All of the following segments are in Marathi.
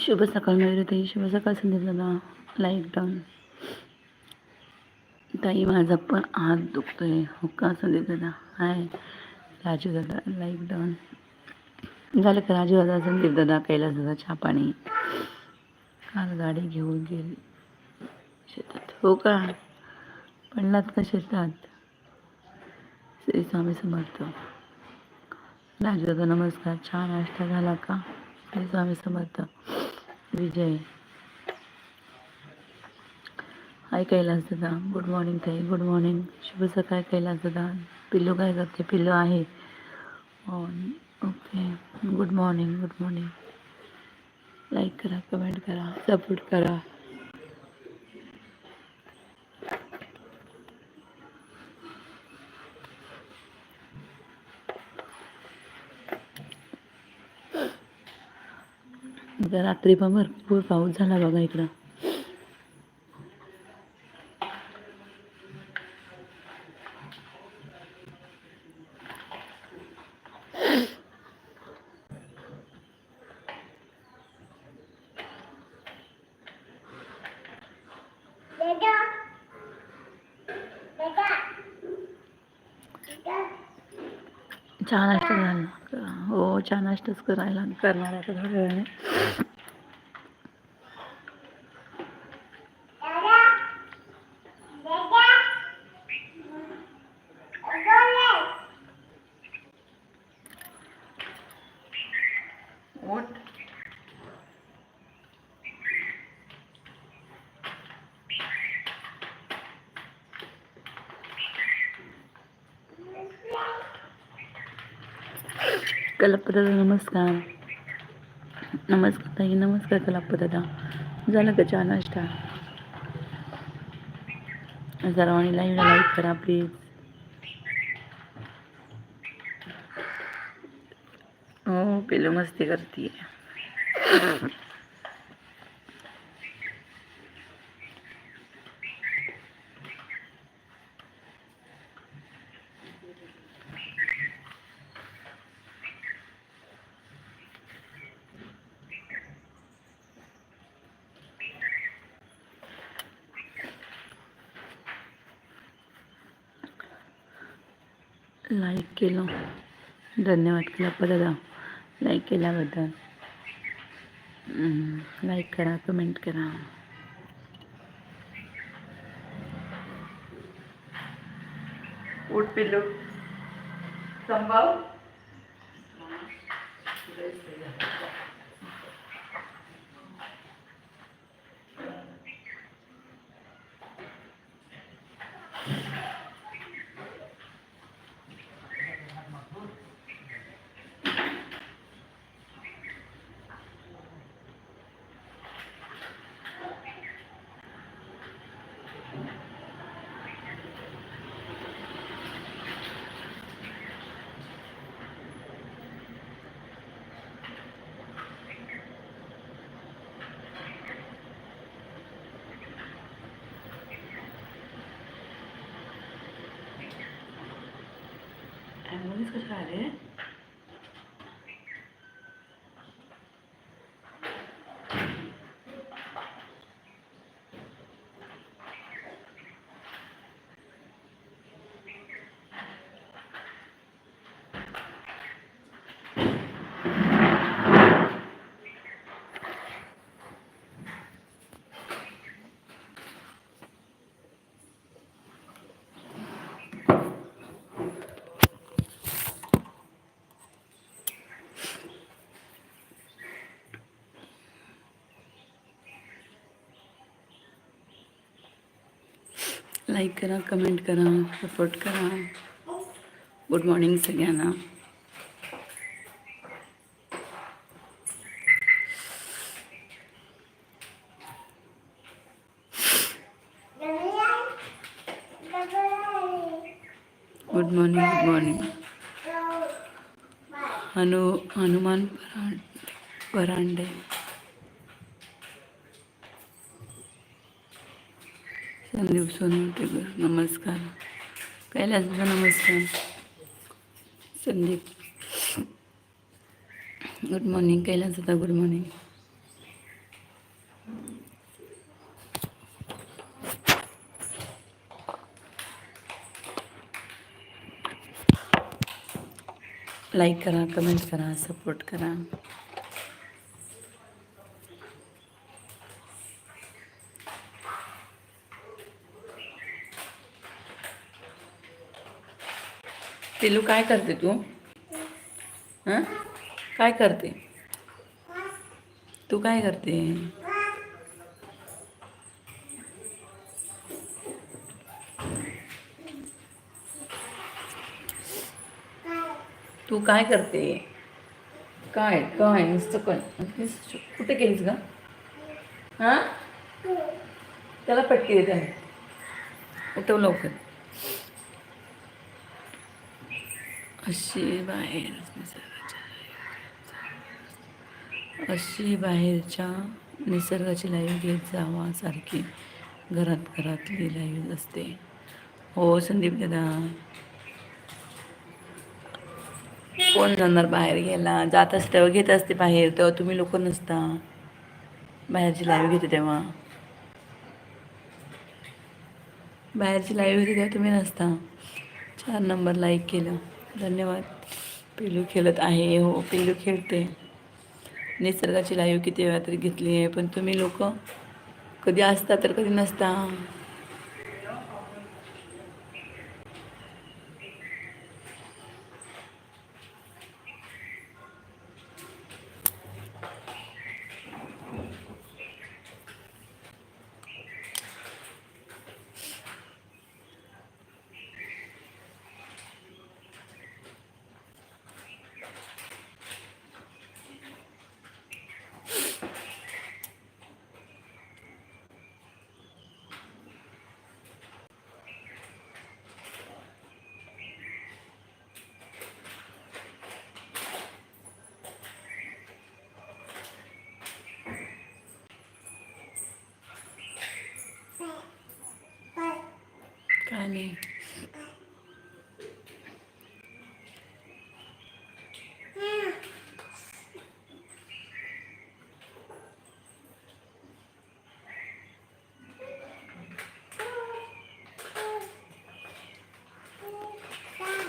शुभ सकाळ मयुरी शुभ सकाळ संधी दादा. लाईक डाऊन ताई माझा पण हात दुखतोय. हो का संदीप दादा? हाय राजू दादा लाईक डाऊन झालं का राजू दादा संदीप दादा कैलास दादा चहा पाणी? काल गाडी घेऊन गेली. शेतात. हो का? पडलात का शेतात? श्री स्वामी समर्थ. राजू नमस्कार. छान नाश्ता झाला का? स्वामी समर्थ. विजय. हाय कैलास दादा. गुड मॉर्निंग ताई. गुड मॉर्निंग शुभ सकाळ कैलास दादा. पिल्लू काय करते? पिल्लू आहे. Okay good morning good morning like करा कमेंट करा सपोर्ट करा. रात्री पण भरपूर पाऊस झाला बघा इकडं चहा नाश्ता झाला हो चहा नाश्ताच करायला करणार आता थोड्या वेळाने. कलापदादा नमस्कार. नमस्कार ताई नमस्कार कलापदादा झालं का चहा नाश्ता? सर्वांनी लाईव्ह लाईक करा प्लीज हो पेलो मस्ती करते लाईक केलं. धन्यवाद केला दादा. लाईक केल्याबद्दल. लाईक करा कमेंट करा. उठ पिल्लू संभव लाईक करा कमेंट करा सपोर्ट करा. गुड मॉर्निंग सगळ्यांना. गुड मॉर्निंग गुड मॉर्निंग हनु हनुमान परांडे. संदीप सोनवटेकर नमस्कार. कैलासचा नमस्कार. संदीप. गुड मॉर्निंग कैलास आता गुड मॉर्निंग लाईक करा कमेंट करा सपोर्ट करा. पिलू काय करते तू? हां? काय करते? तू काय करते? तू काय करते? काय काय? नुसतं काय? कुठे गेलीस का हां? त्याला पटके देते. आहे उठव लवकर. अशी बाहेर निसर्गाच्या अशी बाहेरच्या निसर्गाची लाईव्ह घेत जावा सारखी घरात घरातली लाईव्ह असते. हो संदीप दादा. कोण जाणार बाहेर गेला जात असते तेव्हा घेत असते बाहेर तेव्हा तुम्ही लोक नसता. बाहेरची लाईव्ह घेते तेव्हा. बाहेरची लाईव्ह घेते तेव्हा तुम्ही नसता. चार नंबर लाईक केलं. धन्यवाद. पिल्लू खेळत आहे. हो पिल्लू खेळते. निसर्गाची लाईव्ह किती वेळा तरी घेतली आहे पण तुम्ही लोक कधी असता तर कधी नसता काय नाही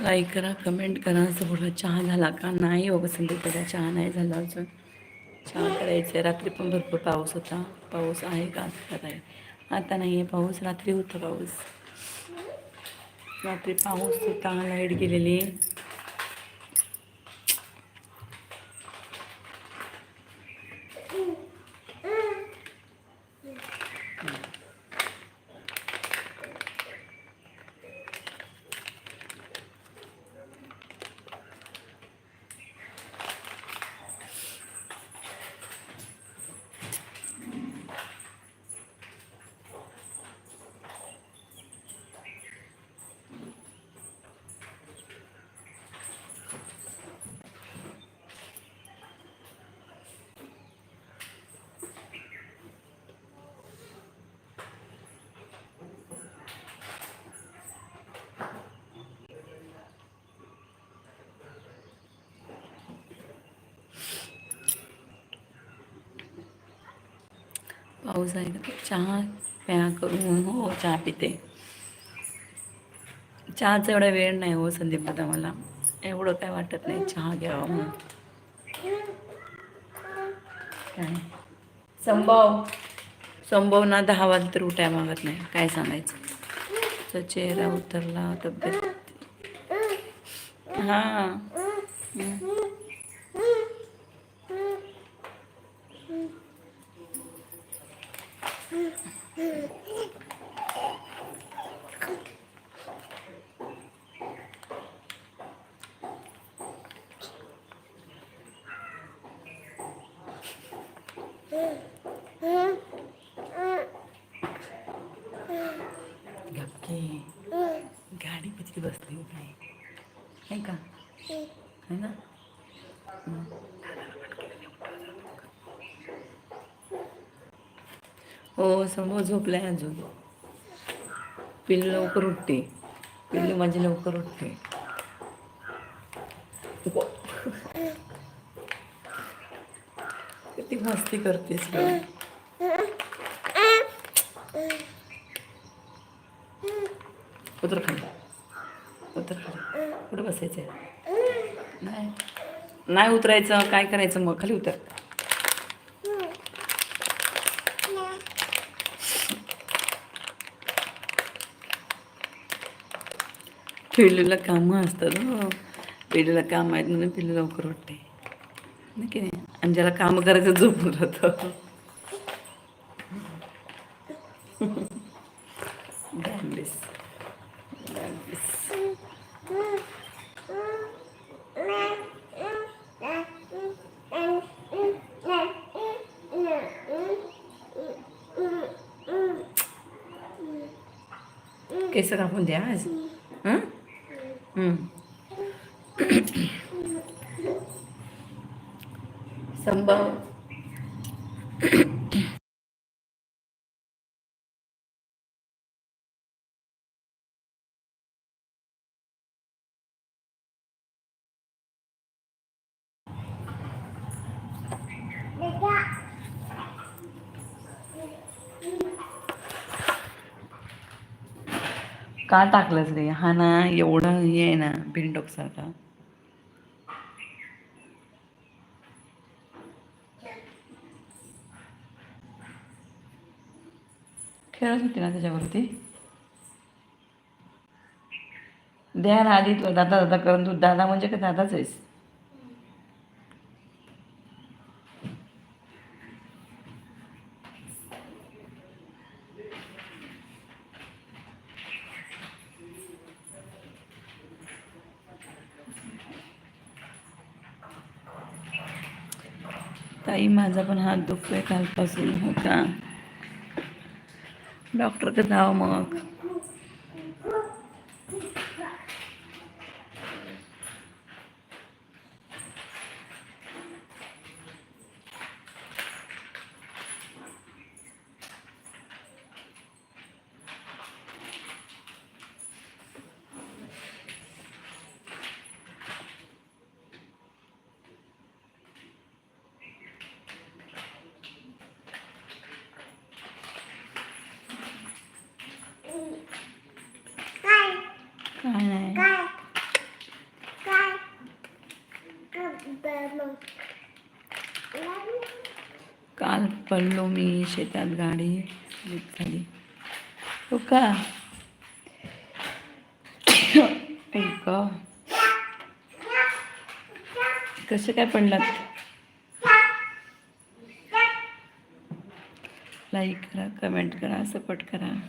लाईक करा कमेंट करा असं बोला चहा झाला का? नाही हो संदीप दादा चहा नाही झाला अजून. चहा करायचं आहे रात्री पण भरपूर पाऊस होता. पाऊस आहे का? आता आहे आता नाही आहे पाऊस. रात्री होता पाऊस. रात्री पाऊस होता. लाइट गेलेली. पाऊस आहे का चहा प्या करून हो चहा पिते. चहाचा एवढा वेळ नाही हो संदीप दादा मला. एवढं काय वाटत नाही चहा घ्यावा म्हणून. काय? संभव. संभव ना दहा वाजता तर उठाय मागत नाही काय सांगायचं? तो चेहरा उतरला तब्येत. हां. हं. गपके गाडी किती बसली होती नाही का है ना हो समोर झोपलाय अजून. पिल्लू लवकर उठते. पिल्लू माझी लवकर उठते. किती मस्ती करतेस उतर खाली. उतर खाली. कुठं बसायचं आहे नाही. नाही उतरायचं. काय करायचं? मग खाली उतर. पिल्लूला कामं असतात हो पिल्लूला काम आहेत म्हणून पिल्लू लवकर उठते नाही की नाही आणि ज्याला कामं करायचं झोपून राहतं डॅम्बिस डॅम्बिस केस कापून द्या आज हं? हं. संभव का टाकलंच रे हा ना एवढं हे आहे ना बिनडोक सारखा. खेळत होती ना त्याच्यावरती? द्या ना आधी तो दादा दादा करून तू दादा म्हणजे का दादाच आहेस? ताई माझा पण हात दुखतोय कालपासून होता. का डॉक्टरकडे जावं मग काय नाही काल पडलो मी शेतात गाडी खाली झाली. हो का? कसं काय पडलात? लाईक करा कमेंट करा सपोर्ट करा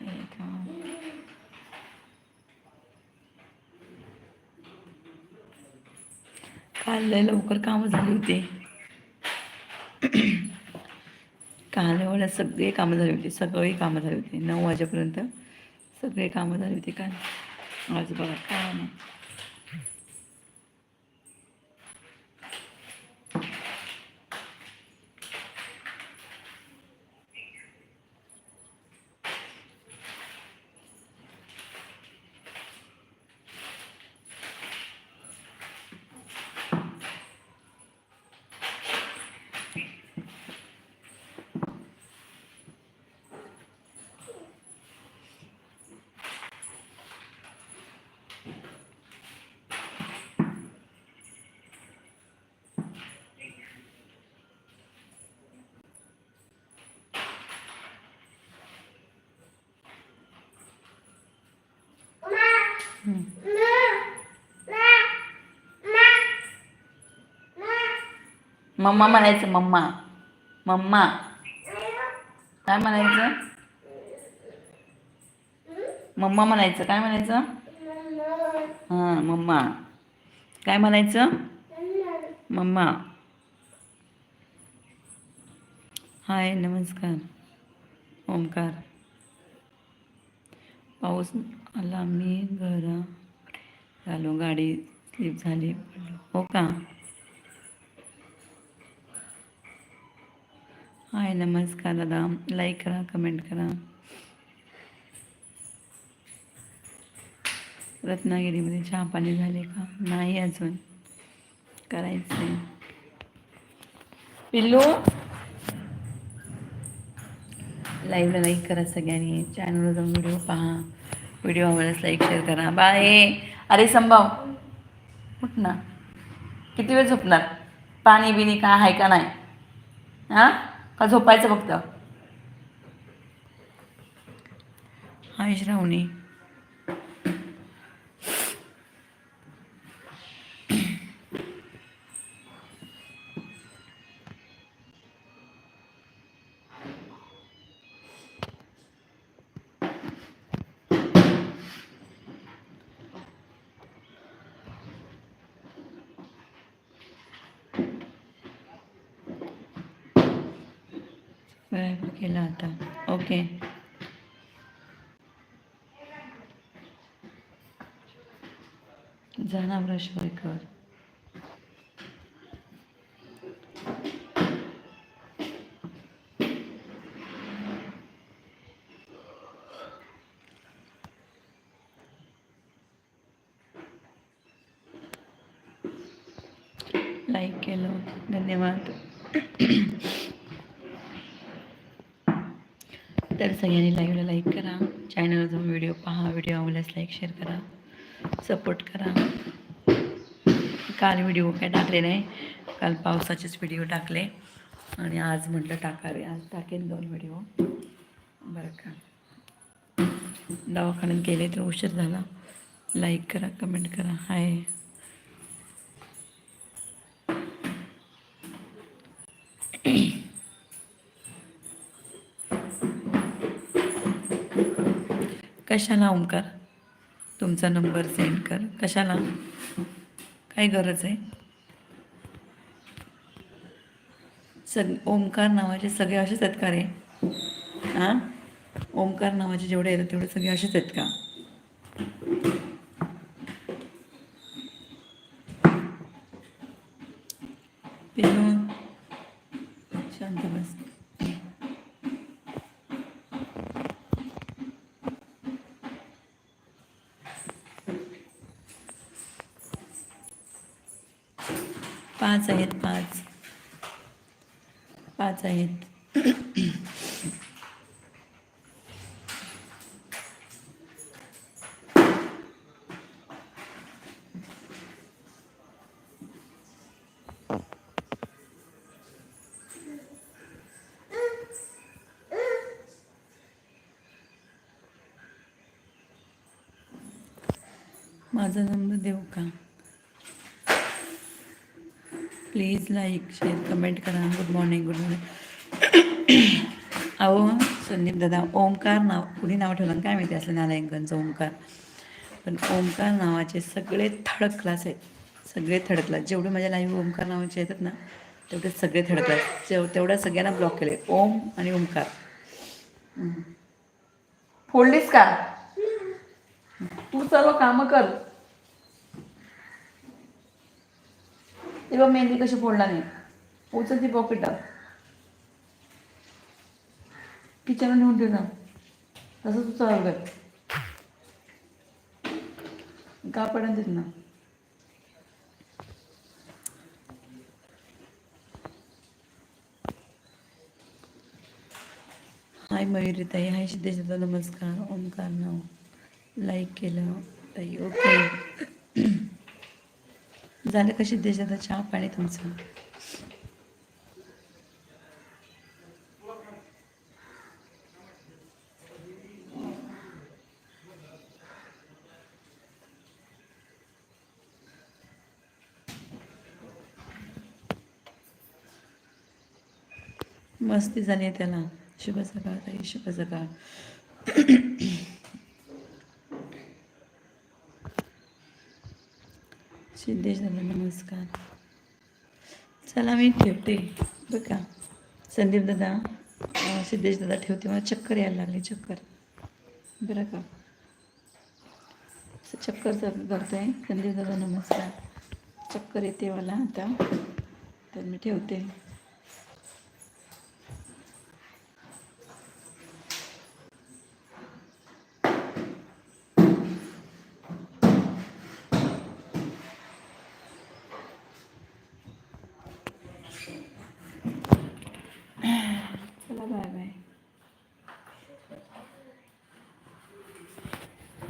आहे का? काल लय लवकर कामं झाली होती. काल एवढ्या सगळे कामं झाली होती सगळी कामं झाली होती. नऊ वाजेपर्यंत सगळे कामं झाली होती काल. आज बघा काय नाही मम्मा म्हणायचं मम्मा मम्मा. काय म्हणायचं? मम्मा म्हणायचं काय म्हणायचं? हां मम्मा. काय म्हणायचं? मम्मा. हाय नमस्कार. ओमकार पाऊस आला मी घरा झालो गाडी स्लिप झाली. हो का? हाय नमस्कार दादा. लाईक करा कमेंट करा. रत्नागिरीमध्ये चहा पाणी झाले का? नाही अजून. करायचं आहे पिल्लू लाईव्हला लाईक करा सगळ्यांनी. चॅनलवर जाऊन व्हिडिओ पहा. व्हिडिओ आवडल्यास लाईक शेअर करा. बाय. अरे संभाव. उठ ना. किती वेळ झोपणार? पाणी बिणी काय आहे का नाही? हां? का झोपायचं फक्त? आयुष श्रावणी केलं आता ओके जाना ब्रश वगैरे कर लाईक केलं धन्यवाद तर सगळ्यांनी लाईव्हला लाईक करा. चॅनलवर जाऊन व्हिडिओ पहा. व्हिडिओ आवडल्यास लाईक शेअर करा. सपोर्ट करा. काल व्हिडिओ काय टाकले नाही. काल पावसाचेच व्हिडिओ टाकले. आणि आज म्हटलं टाकावे. आज टाकेन दोन व्हिडिओ बरं का? दवाखान्यात गेले तर उशीर झाला. लाईक करा कमेंट करा. हाय कशाला ओंकार? तुमचा नंबर सेंड कर. कशाला? काय गरज आहे? सग ओंकार नावाचे सगळे असेच आहेत का रे हां? ओंकार नावाचे जेवढे आहेत तेवढे सगळे असेच आहेत का? पिनू पाच आहेत पाच. पाच आहेत. माझा नंबर देऊ का प्लीज लाईक शेअर कमेंट करा. गुड मॉर्निंग गुड मॉर्निंग अहो संदीप दादा ओंकार नाव कुणी नाव ठेवलं? काय माहिती असलं नालायकांचं ओंकार. पण ओंकार नावाचे सगळे थर्ड क्लास आहेत. सगळे थर्ड क्लास जेवढे माझ्या लाईव्ह ओंकार नावाचे येतात ना तेवढे सगळे थर्ड क्लास जेव तेवढ्या सगळ्यांना ब्लॉक केले. ओम आणि ओंकार. फोडलीस का? तू सर्व कामं कर. तेव्हा मेहंदी कशी फोडला नाही उचल ती पॉकेटात किचनला नेऊन ठेव ना तसं तू चालू कर. का पडन देत ना. हाय मयुरी ताई हाय सिद्धेश नमस्कार. ओमकार नाव. लाईक केलं. ताई ओके झालं का सिद्धेश दादा चहा पाणी तुमचं? मस्ती झाली आहे त्याला. शुभ सकाळ ताई शुभ सकाळ. सिद्धेश दादा नमस्कार. चला मी ठेवते. बरं का संदीप दादा सिद्धेश दादा ठेवते. मला चक्कर यायला लागली चक्कर. बरं का? चक्कर चालू संदीप दादा नमस्कार. चक्कर येते मला आता. तर मी ठेवते.